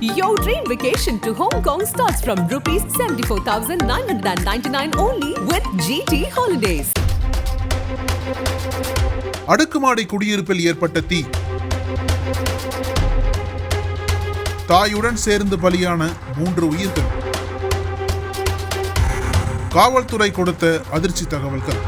Your dream vacation to Hong Kong starts from rupees 74,999 only with GT Holidays. அடுக்குமாடி குடியிருப்பில் ஏற்பட்ட தீ. தாயுடன் சேர்ந்து பலியான மூன்று உயிர்கள். காவல்துறை கொடுத்த அதிர்ச்சி தகவல்கள்.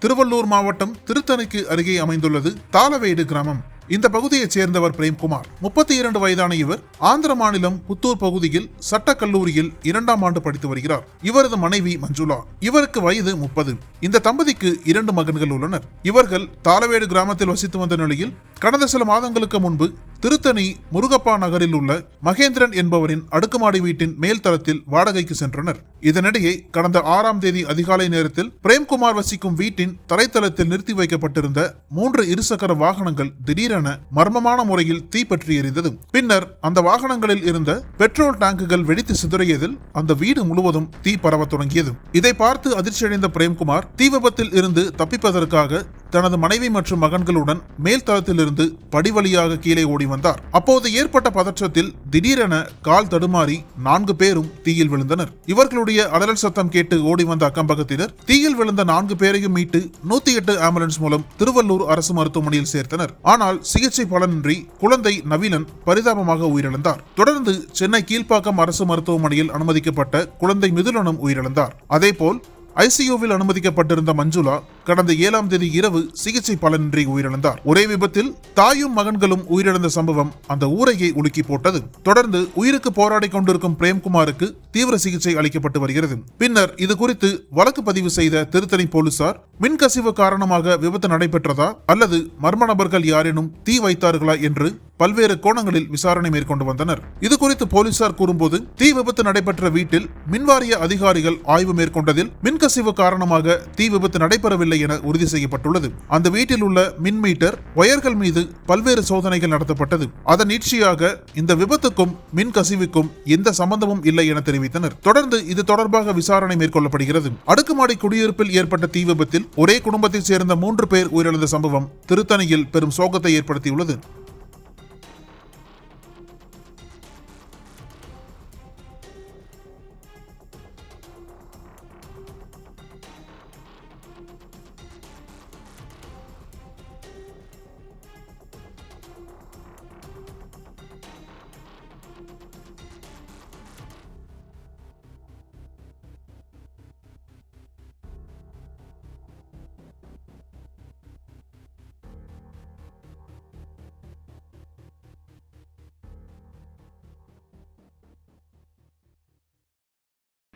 திருவள்ளூர் மாவட்டம் திருத்தணிக்கு அருகே அமைந்துள்ளது தாளவேடு கிராமம். இந்த பகுதியைச் சேர்ந்தவர் பிரேம்குமார். முப்பத்தி இரண்டு வயதான இவர் ஆந்திர மாநிலம் புத்தூர் பகுதியில் சட்ட கல்லூரியில் இரண்டாம் ஆண்டு படித்து வருகிறார். இவரது மனைவி மஞ்சுளா. இவருக்கு வயது முப்பது. இந்த தம்பதிக்கு இரண்டு மகன்கள் உள்ளனர். இவர்கள் தாளவேடு கிராமத்தில் வசித்து வந்த நிலையில் கடந்த சில மாதங்களுக்கு முன்பு திருத்தணி முருகப்பா நகரில் உள்ள மகேந்திரன் என்பவரின் அடுக்குமாடி வீட்டின் மேல் தளத்தில் வாடகைக்கு சென்றனர். இதனிடையே கடந்த ஆறாம் தேதி அதிகாலை நேரத்தில் பிரேம்குமார் வசிக்கும் வீட்டின் தரைத்தளத்தில் நிறுத்தி வைக்கப்பட்டிருந்த மூன்று இருசக்கர வாகனங்கள் திடீரென மர்மமான முறையில் தீப்பற்றி எரிந்தது பின்னர் அந்த வாகனங்களில் இருந்த பெட்ரோல் டேங்குகள் வெடித்து சிதறியதில் அந்த வீடு முழுவதும் தீ பரவத் தொடங்கியது. இதை பார்த்து அதிர்ச்சியடைந்த பிரேம்குமார் தீ விபத்தில் இருந்து தப்பிப்பதற்காக தனது மனைவி மற்றும் மகன்களுடன் மேல் தளத்திலிருந்து படிவழியாக கீழே ஓடி வந்தார். அப்போது ஏற்பட்ட பதற்றத்தில் திடீரென கால் தடுமாறி நான்கு பேரும் தீயில் விழுந்தனர். இவர்களுடைய அலறல் சத்தம் கேட்டு ஓடி வந்த அக்கம்பக்கத்தினர் தீயில் விழுந்த நான்கு பேரையும் மீட்டு நூத்தி எட்டு ஆம்புலன்ஸ் மூலம் திருவள்ளூர் அரசு மருத்துவமனையில் சேர்த்தனர். ஆனால் சிகிச்சை பலனின்றி குழந்தை நவீனன் பரிதாபமாக உயிரிழந்தார். தொடர்ந்து சென்னை கீழ்ப்பாக்கம் அரசு மருத்துவமனையில் அனுமதிக்கப்பட்ட குழந்தை மிதுலனும் உயிரிழந்தார். அதேபோல் ஐசியூவில் அனுமதிக்கப்பட்டிருந்த மஞ்சுளா கடந்த ஏழாம் தேதி இரவு சிகிச்சை பலனின்றி உயிரிழந்தார். ஒரே விபத்தில் தாயும் மகன்களும் உயிரிழந்த சம்பவம் அந்த ஊரையை உலுக்கி போட்டது. தொடர்ந்து உயிருக்கு போராடி கொண்டிருக்கும் பிரேம்குமாருக்கு தீவிர சிகிச்சை அளிக்கப்பட்டு வருகிறது. பின்னர் இது குறித்து வழக்கு பதிவு செய்த திருத்தணி போலீசார் மின்கசிவு காரணமாக விபத்து நடைபெற்றதா அல்லது மர்ம நபர்கள் யாரேனும் தீ வைத்தார்களா என்று பல்வேறு கோணங்களில் விசாரணை மேற்கொண்டு வந்தனர். இது குறித்து போலீசார் கூறும்போது தீ விபத்து நடைபெற்ற வீட்டில் மின்வாரிய அதிகாரிகள் ஆய்வு மேற்கொண்டதில் மின்கசிவு காரணமாக தீ விபத்து நடைபெறவில்லை என உறுதி செய்யப்பட்டுள்ளது. அந்த வீட்டில் உள்ள மின் மீட்டர் ஒயர்கள் மீது பல்வேறு சோதனைகள் நடத்தப்பட்டது. அதன் நீட்சியாக இந்த விபத்துக்கும் மின் கசிவுக்கும் எந்த சம்பந்தமும் இல்லை என தெரிவித்தனர். தொடர்ந்து இது தொடர்பாக விசாரணை மேற்கொள்ளப்படுகிறது. அடுக்குமாடி குடியிருப்பில் ஏற்பட்ட தீ விபத்தில் ஒரே குடும்பத்தைச் சேர்ந்த மூன்று பேர் உயிரிழந்த சம்பவம் திருத்தணியில் பெரும் சோகத்தை ஏற்படுத்தியுள்ளது.